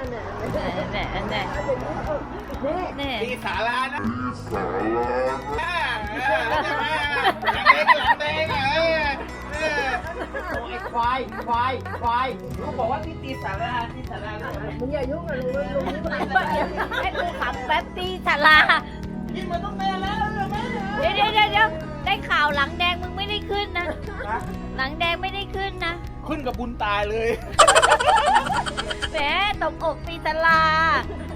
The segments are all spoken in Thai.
อันไหนอันไหนอันไหนนี่นี่ตีสารานะเออเออใช่ไหมหลังเด้งหลังเด้งเออเออโอ้ยควาย ควาย ควายลูกบอกว่าที่ตีสาราตีสารามึงอย่ายุ่งกับลุงลุงนี่มันให้กูขำแป๊บตีศาลากินมาต้องเต้นแล้วใช่ไหมเดี๋ยวเดี๋ยวเดี๋ยวเดี๋ยวได้ข่าวหลังแดงมึงไม่ได้ขึ้นนะ หลังแดงไม่ได้ขึ้นนะ ขึ้นกับบุญตายเลย แหมตบอกตีศาลา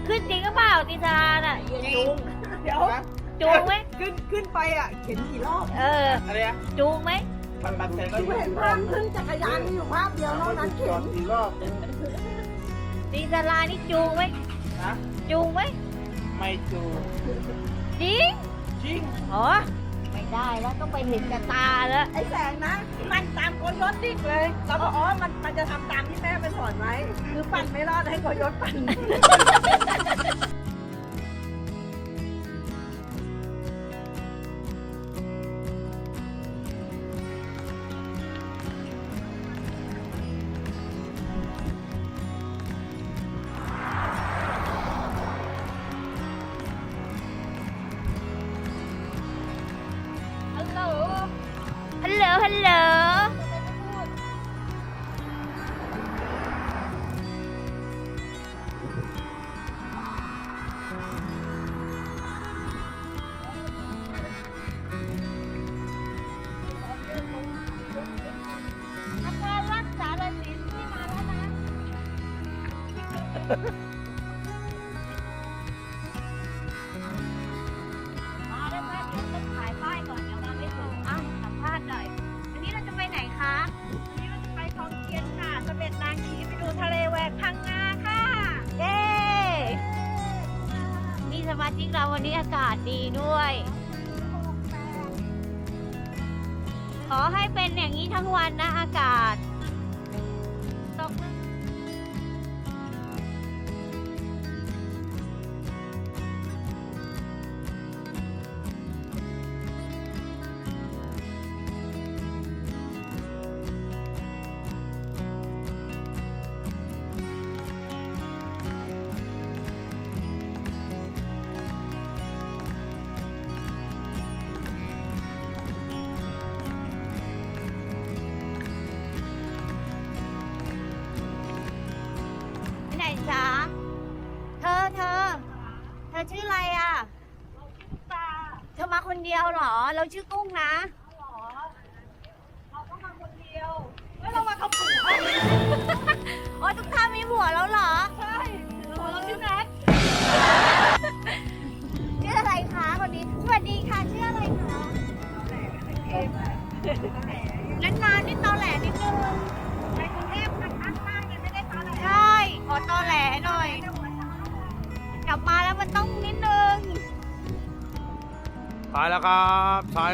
ขึ้นจริงหรือเปล่าตีศาลาน่ะจูงเดี๋ยวจูงไหมขึ้นขึ้นไปอะเข็นกี่รอบเออ อะไรอะจูงไหมมันบันเทิงก็กูเห็นภาพขึ้นจักรยานมีอยู่ภาพเดียวนอกนั้นเข็นกี่รอบตีศาลานี่จูงไหมนะจูงไหมไม่จูงจริงจริง อ๋อ ไม่ได้แล้วต้องไปเห็นกับตาแล้วไอ้แสงนะ มันตามโกยศดิกเลยเราบอกอ๋อมันมันจะทำตามที่แม่ไปสอนไว้ คือปั่นไม่รอดให้โกยศปั่น มาได้ไหมเดี๋ยวต้องถ่ายป้ายก่อนเดี๋ยวมาไม่ถูกอะสัมภาษณ์หน่อย วันนี้เราจะไปไหนคะ วันนี้เราจะไปคลองเทียนค่ะสเบ็ดนางขีไปดูทะเลแหวกพังงาค่ะ เย้ มีสมาชิกเราวันนี้อากาศดีด้วย ขอให้เป็นอย่างนี้ทั้งวันนะอากาศ รอ เราชื่อกุ้งนะ เราก็มาคนเดียวแล้วเรามากับผัวโอ้ยทุกท่านมีผัวแล้วเหรอ ใช่ผัวเราชื่อแน็กชื่ออะไรคะคนนี้สวัสดีค่ะชื่ออะไรคะนานๆนี่ตอแหลนิดนึงในกรุงเทพมันข้างมากยังไม่ได้ตอแหลใช่ขอตอแหลหน่อย กลับมาแล้วมันต้องนิดนึง ตายแล้วครับชาย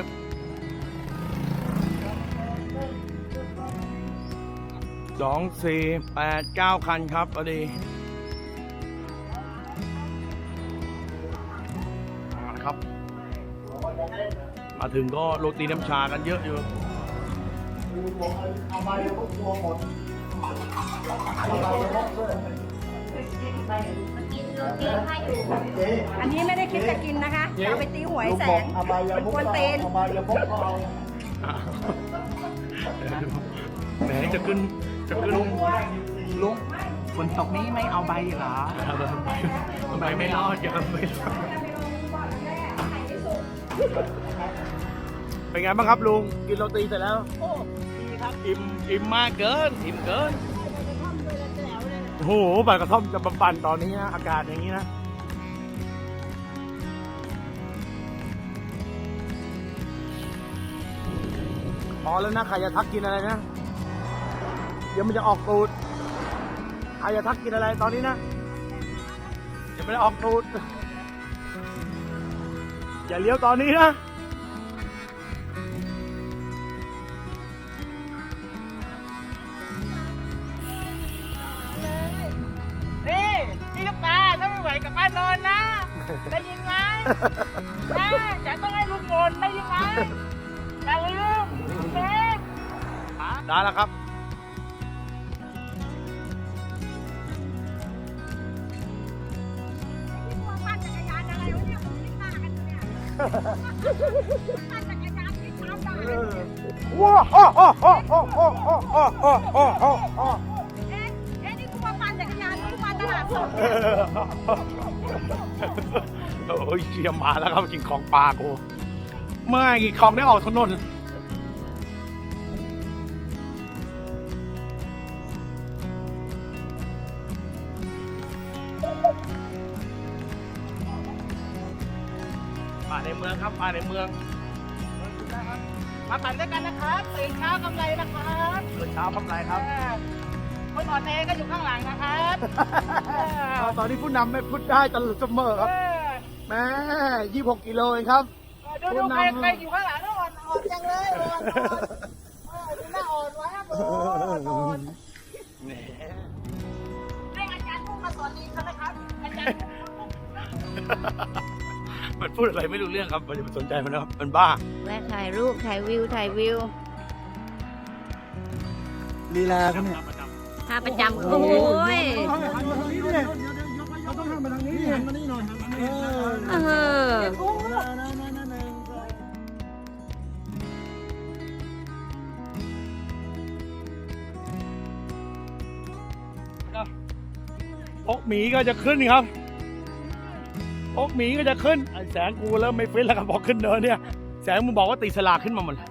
สองสี่แปดเก้าคันครับพอดีมาครับ มาถึงก็โรตีน้ำชากันเยอะอยู่กินโรตีให้อยู่ อันนี้ไม่ได้คิดจะกินนะคะจะเอาไปตีหวยแสงมันควรเตนแหมจะขึ้นจะขึ้นลุงฝนตกนี้ไม่เอาใบเหรอทำไมไม่รอดจะไม่รอดเป็นไงบ้างครับลุงกินโรตีเสร็จแล้วโอ้ดีครับอิ่มอิ่มมากเกินอิ่มเกินโอ้โหใบกระท่อมจะมาปั่นตอนนี้นะ อากาศอย่างนี้นะ พอแล้วนะใครจะทักกินอะไรนะ เดี๋ยวมันจะออกตูดใครจะทักกินอะไรตอนนี้นะ เดี๋ยวมันจะออกตูด อย่าเลี้ยวตอนนี้นะ อยกับป้านนท์นะ ได้ยินไหมนะจะต้องให้ลุงโอนได้ยินไหมอย่าลืมเซฟได้แล้วครับวกปั่นจัาฮ่ยฮ่าฮ่ยปั่าฮ่าจัา โอ้ยเชียมาแล้วครับกินของปลากูเมื่อกี่ของได้ออกถนนมาในเมืองครับมาในเมือง มาปั่นด้วยกันนะครับตื่นเช้ากำไรนะครับตื่นเช้าทำไรครับ คนอ่อนแอก็อยู่ข้างหลังนะครับตอนนี้ผู้นำไม่พูดได้ตลอดเสมอครับเออแม่ยี่หกกิโลเองครับดูดูใครใครอยู่ข้างหลังแล้วอ่อนอ่อนจังเลยอ่อนอ่อนเออดูหน้าอ่อนไว้ครับอ่อนอ่อนแหมให้อาจารย์พุ่งมาสอนดีเขาเลยครับอาจารย์มันพูดอะไรไม่รู้เรื่องครับมันจะไปสนใจมันนะครับมันบ้า แวะถ่ายรูปถ่ายวิวถ่ายวิว ลีลาครับเนี่ย ท่าประจำโอ้ยเราต้องหันมาทางนี้หันมานี่หน่อยหันมานี่เออโอ๊กหมีก็จะขึ้นครับโอ๊กหมีก็จะขึ้นไอ้แสงกูเริ่มไม่ฟิตแล้วครับบอกขึ้นเนินเนี่ย แสงมึงบอกว่าตีสลากขึ้นมาหมดเลย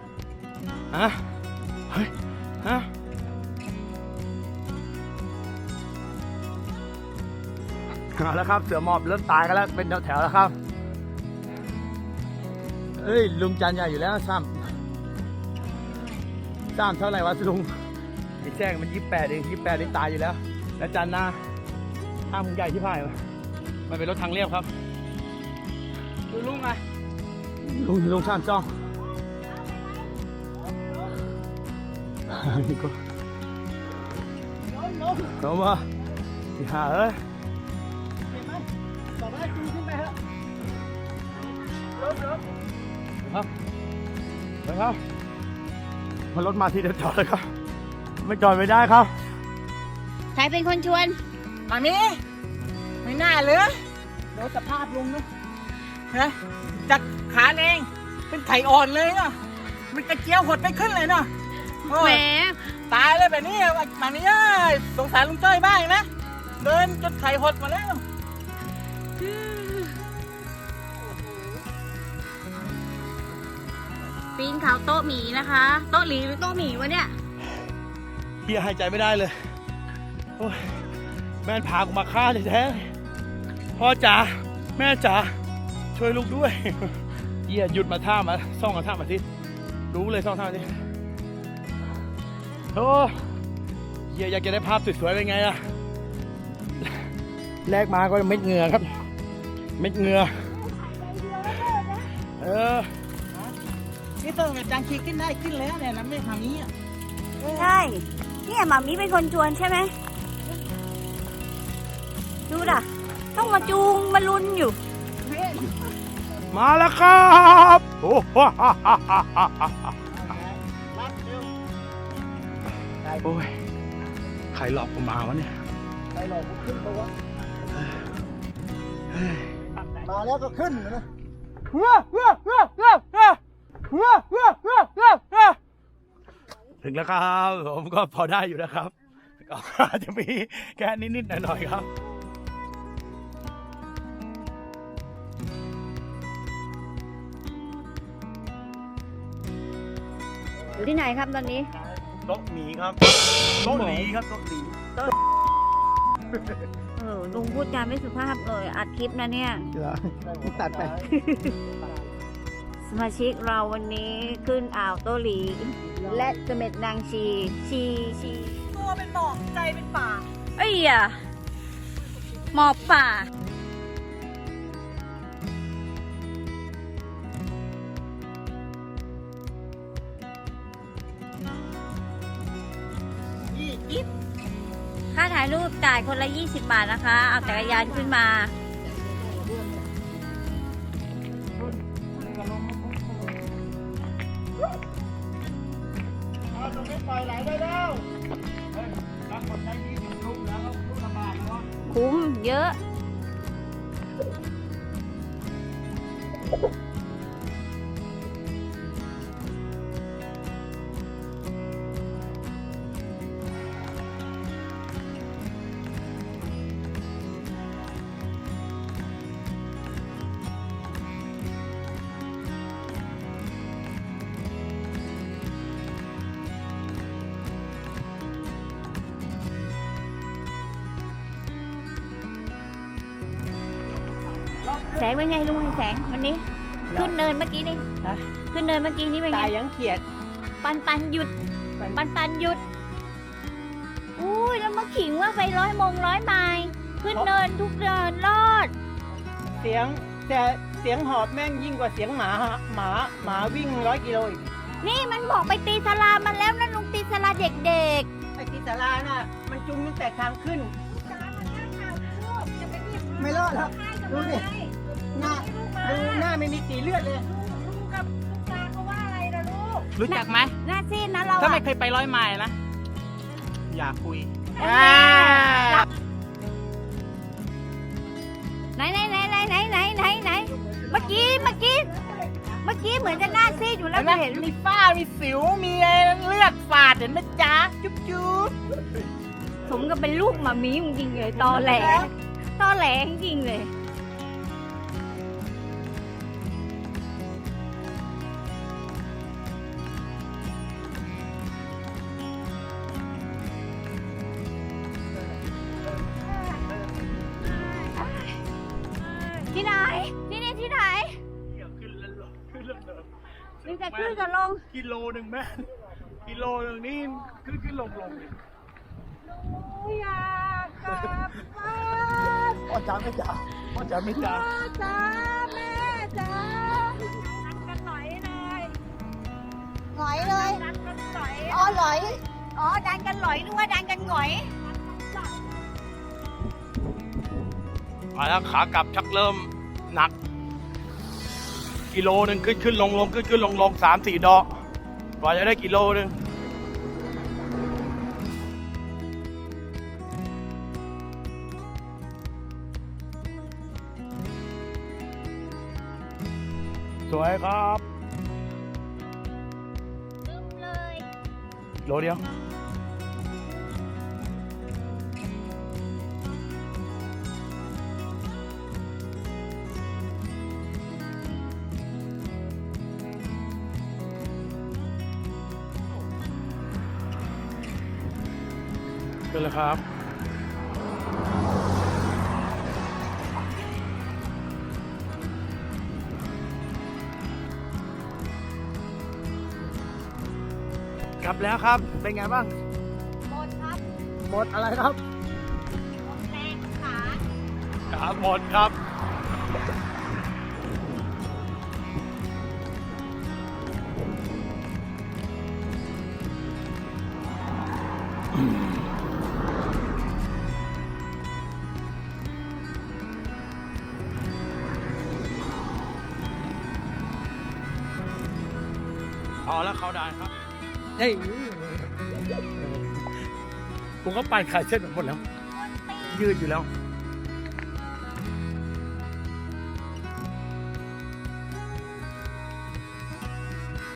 ฮะเฮ้ยฮะ เอาแล้วครับเสือหมอบเริ่มตายกันแล้วเป็นแถวๆแล้วครับเอ้ยลุงจานใหญ่อยู่แล้วซ้ำซ้ำเท่าไหร่วะลุงไอ้แจ้งมันยี่แปดเองยี่แปดนี่ตายอยู่แล้ว แล้วจันนาห้ามมึงใหญ่ที่พ่ายวะมันเป็นรถทางเรียบครับดูลุงไงลุงลุงข้ามจ้องนี่ก็เอามาอย่าเอ้ย ครับไปครับมารถมาที่เดียวจอดเลยครับ ไม่จอดไม่ได้ครับ ใครเป็นคนชวนมามีไม่น่าเลยดูสภาพลุงนะฮะจากขาเองเป็นไข่อ่อนเลยเนาะมันกระเจียวหดไม่ขึ้นเลยเนาะโอ้แหมยตายเลยแบบนี้แบบนี้เอ้ยสงสารลุงจ้อยบ้างนะ เดินจนไข่หดหมาแล้ว ปีนเขาโต๊ะหมีนะคะ โต๊ะหลีหรือโต๊ะหมีวะเนี่ยเฮียหายใจไม่ได้เลยโอ้ยแม่พากูมาฆ่าเลยแท้พ่อจ๋าแม่จ๋าช่วยลูกด้วยเฮียหยุดมาท่ามาซ่องมาท่ามาทิรู้เลยซ่องท่ามาทิโอ้เฮียอยากจะได้ภาพสวยๆเป็นไงล่ะแลกมาก็เม็ดเหงื่อครับ เม็ดเหงื่อเออี่ต้องอาจารย์คีขึ้นได้ขึ้นแล้วเนี่ยนะไม่ทางนี้อะใช่เนี่ยหมามีเป็นคนชวนใช่ไหมดูด่ะ ต้องมาจูงมาลุนอยู่มาแล้วครับโอ้โหโอ้ยใครหลอกผมมาวะเนี่ยไปหลอกขึ้นตัวมาแล้วก็ขึ้นนะ ถึงแล้วครับผมก็พอได้อยู่นะครับก็อาจจะมีแค่นิดๆหน่อยๆครับอยู่ที่ไหนครับตอนนี้โต๊ะหมีครับโต๊ะหลีครับโต๊ะหลีเออลุงพูดจาไม่สุภาพเลยอัดคลิปนะเนี่ยตัดไป สมาชิกเราวันนี้ขึ้นอ่าวโตหลี และเสม็ดนางชี ชีชีตัวเป็นหมอกใจเป็นป่า เอ้ยอะหมอบป่ายี่อิ๊บค่าถ่ายรูปจ่ายคนละ 20 บาทนะคะ เอาจักรยานขึ้นมาเอา คุ้มเยอะ แสงเป็นไงลุงแสงวันนี้ ขึ้นเนินเมื่อกี้นี่ฮะ ขึ้นเนินเมื่อกี้นี่เป็นไงตายยังเขียด ปันปันหยุด ปัน ปันหยุดอุ้ยแล้วมาขิงว่าไปร้อยโมงร้อยไมล์ขึ้นเนินทุกเนินรอด เสียงแต่เสียงหอบแม่งยิ่งกว่าเสียงหมาฮะหมาหมาวิ่งร้อยกิโลอีกนี่มันบอกไปตีสลามันแล้วนะลุงตีสลาเด็กไอ้ที่สาราน่ะ มันจุงตั้งแต่ทางขึ้นไม่รอดครับดูดิ หน้าดูหน้าไม่มีสีเลือดเลย ลูกกับลูกตาเขาว่าอะไรนะลูก รู้จักไหมๆหน้าซีดนะเราถ้าอะไม่เคยไปร้อยไมล์นะ อยากคุยไหนไหนไหนไหนไหนไหนไหนไหนเมื่อกี้เมื่อกี้เมื่อกี้เหมือนจะหน้าซีดอยู่แล้วเห็นไหมเห็นมีฝ้า มีสิว มีเลือดฝาดเห็นไหมจ๊ะ จุ๊บจุ๊บสมกับเป็นลูกหมามีจริงๆเลยตอแหลตอแหลจริงๆเลย มีแต่ขึ้นกับลง กิโลหนึ่งแม่กิโลหนึ่งนี่ขึ้นขึ้นลงลงอยากกลับบ้านพ่อจ๋าไม่จ๋าพ่อจ๋าไม่จ๋าพ่อจ๋าแม่จ๋านัดกันหน่อยเลยหงอยเลยนัดกันหน่อยอ๋อหลอยอ๋อดันกันหลอยนึกว่าดันกันหงอยมาแล้วขากลับชักเริ่มหนัก กิโลหนึ่งขึ้นขึ้นลงลงขึ้นขึ้นลงลงสามสี่ดอกกว่าจะได้กิโลหนึ่งสวยครับลืมเลยโลเดียว นแล้วครับ กลับแล้วครับ เป็นไงบ้าง หมดครับหมดอะไรครับ หมดแรงขา ครับหมดครับ แล้วเขาได้ครับเฮ้ยผมก็ปั่นขายเส้นหมดแล้ว ยืดอยู่แล้ว